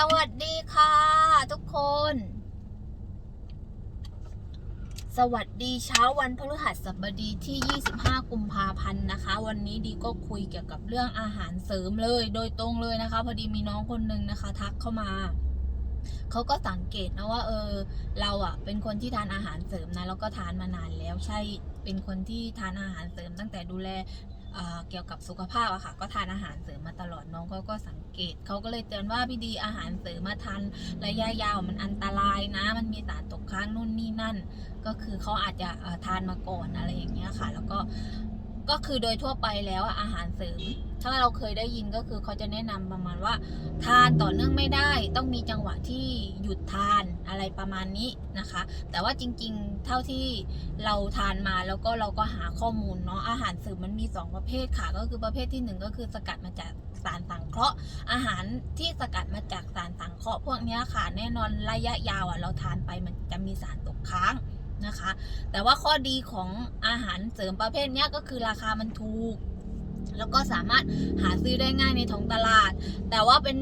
สวัสดีค่ะ ทุกคน สวัสดีเช้าวันพฤหัสบดีที่ 25 กุมภาพันธ์นะคะ วันนี้ดีก็คุยเกี่ยวกับเรื่องอาหารเสริมเลย โดยตรงเลยนะคะ พอดีมีน้องคนหนึ่งนะคะ ทักเข้ามาเขาก็สังเกตนะว่า เออ เราอะเป็นคนที่ทานอาหารเสริมนะแล้วก็ทานมานานแล้วใช่เป็นคนที่ทานอาหารเสริมตั้งแต่ดูแล เกี่ยวกับสุขภาพอะค่ะ ก็ทานอาหารเสริมมาตลอดน้องเขาก็สังเกตเขาก็เลยเตือนว่าพี่ดีอาหารเสริมมาทานระยะยาวมันอันตรายนะ มันมีสารตกค้างนู่นนี่นั่น ก็คือเขาอาจจะทานมาก่อนอะไรอย่างเงี้ยค่ะ แล้วก็ ก็คือโดยทั่วไปแล้วอาหารเสริม ถ้าเราเคยได้ยินก็คือเขาจะแนะนำประมาณว่า ทานต่อเนื่องไม่ได้ ต้องมีจังหวะที่หยุดทานอะไรประมาณนี้นะคะ แต่ว่าจริงๆเท่าที่เราทานมาแล้วก็เราก็หาข้อมูลเนาะอาหารเสริมมันมี 2 ประเภทค่ะ ก็คือประเภทที่ 1 ก็คือสกัดมาจากสารสังเคราะห์ อาหารที่สกัดมาจากสารสังเคราะห์พวกนี้ค่ะแน่นอนระยะยาวอะเราทานไปมันจะมีสารตกค้าง นะคะ แต่ว่าข้อดีของอาหารเสริมประเภทนี้ก็คือราคามันถูก แล้วก็สามารถหาซื้อได้ง่ายในท้องตลาด แต่ว่าเป็น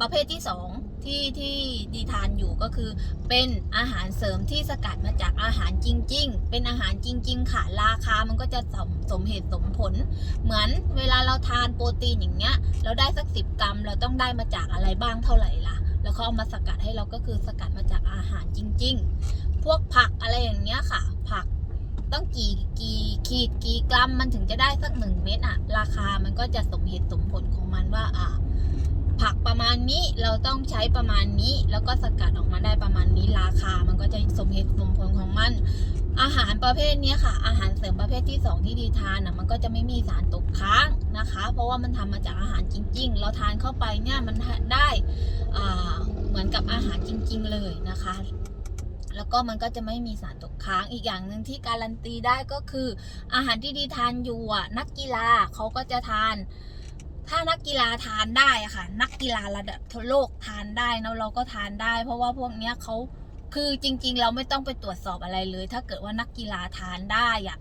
ประเภทที่สองที่ที่ดีทานอยู่ก็คือเป็นอาหารเสริมที่สกัดมาจากอาหารจริง ๆ เป็นอาหารจริง ๆ ค่ะ ราคามันก็จะสมสมเหตุสมผล เหมือนเวลาเราทานโปรตีนอย่างเงี้ย เราได้สักสิบกรัม เราต้องได้มาจากอะไรบ้างเท่าไหร่ล่ะ แล้วเขาเอามาสกัดให้เราก็คือสกัดมาจากอาหารจริง ๆ พวกผักอะไรอย่างเงี้ยค่ะ ผักต้องกี่กี่ขีดกี่กรัมมันถึงจะได้สักหนึ่งเม็ดอะราคามันก็จะสมเหตุสมผลของมันว่าอ่าผักประมาณนี้เราต้องใช้ประมาณนี้ แล้วก็สกัดออกมาได้ประมาณนี้ราคา มันก็จะสมเหตุสมผลของมัน อาหารประเภทนี้ค่ะ อาหารเสริมประเภทที่ 2 ที่ดีทานอะมันก็จะไม่มีสารตกค้างนะคะ เพราะว่ามันทำมาจากอาหารจริง ๆ เราทานเข้าไปเนี่ยมันได้เหมือนกับอาหารจริง ๆ เลยนะคะ แล้วก็มันก็จะไม่มีสารตกค้างอีกอย่างหนึ่งที่การันตีได้ก็คือ อาหารที่ดีทานอยู่อะนักกีฬาเขาก็จะทาน ถ้านักกีฬาทานได้อะค่ะ นักกีฬาระดับโลกทานได้นะเราก็ทานได้ เพราะว่าพวกเนี้ยเขาคือจริง ๆ เราไม่ต้องไปตรวจสอบอะไรเลย ถ้าเกิดว่านักกีฬาทานได้อะ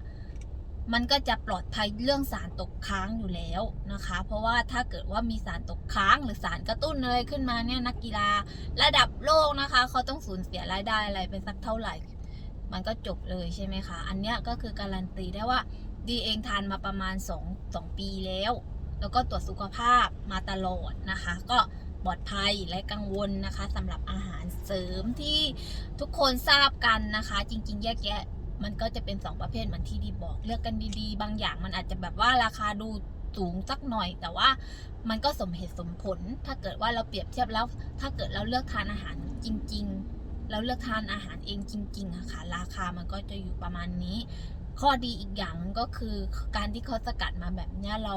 มันก็จะปลอดภัยเรื่องสารตกค้างอยู่แล้วนะคะ เพราะว่าถ้าเกิดว่ามีสารตกค้างหรือสารกระตุ้นอะไรขึ้นมาเนี่ยนักกีฬาระดับโลกนะคะ เขาต้องสูญเสียรายได้อะไรไปสักเท่าไหร่ มันก็จบเลยใช่ไหมคะ อันเนี้ยก็คือการันตีได้ว่าดีเองทานมาประมาณ 2 2 ปีแล้ว แล้วก็ตรวจสุขภาพมาตลอดนะคะ ก็ปลอดภัยและกังวลนะคะสำหรับอาหารเสริมที่ทุกคนทราบกันนะคะ จริง ๆ แยกแยะ มันก็จะเป็น 2 ประเภทเหมือนที่ดีบอก เลือกกันดีๆ บางอย่างมันอาจจะแบบว่าราคาดูสูงสักหน่อย แต่ว่ามันก็สมเหตุสมผล ถ้าเกิดว่าเราเปรียบเทียบแล้ว ถ้าเกิดเราเลือกทานอาหารจริง ๆ เราเลือกทานอาหารเองจริงๆอะค่ะ ราคามันก็จะอยู่ประมาณนี้ ข้อดีอีกอย่างก็คือการที่เขาสกัดมาแบบนี้เรา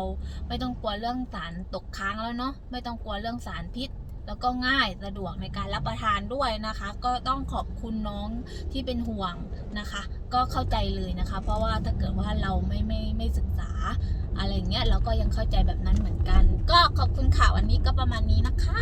ไม่ต้องกลัวเรื่องสารตกค้างแล้วเนาะ ไม่ต้องกลัวเรื่องสารพิษแล้วก็ง่ายสะดวกในการรับประทานด้วยนะคะ ก็ต้องขอบคุณน้องที่เป็นห่วงนะคะ ก็เข้าใจเลยนะคะ เพราะว่าถ้าเกิดว่าเราไม่ไม่ไม่ศึกษาอะไรเงี้ยเราก็ยังเข้าใจแบบนั้นเหมือนกัน ก็ขอบคุณค่ะวันนี้ก็ประมาณนี้นะคะ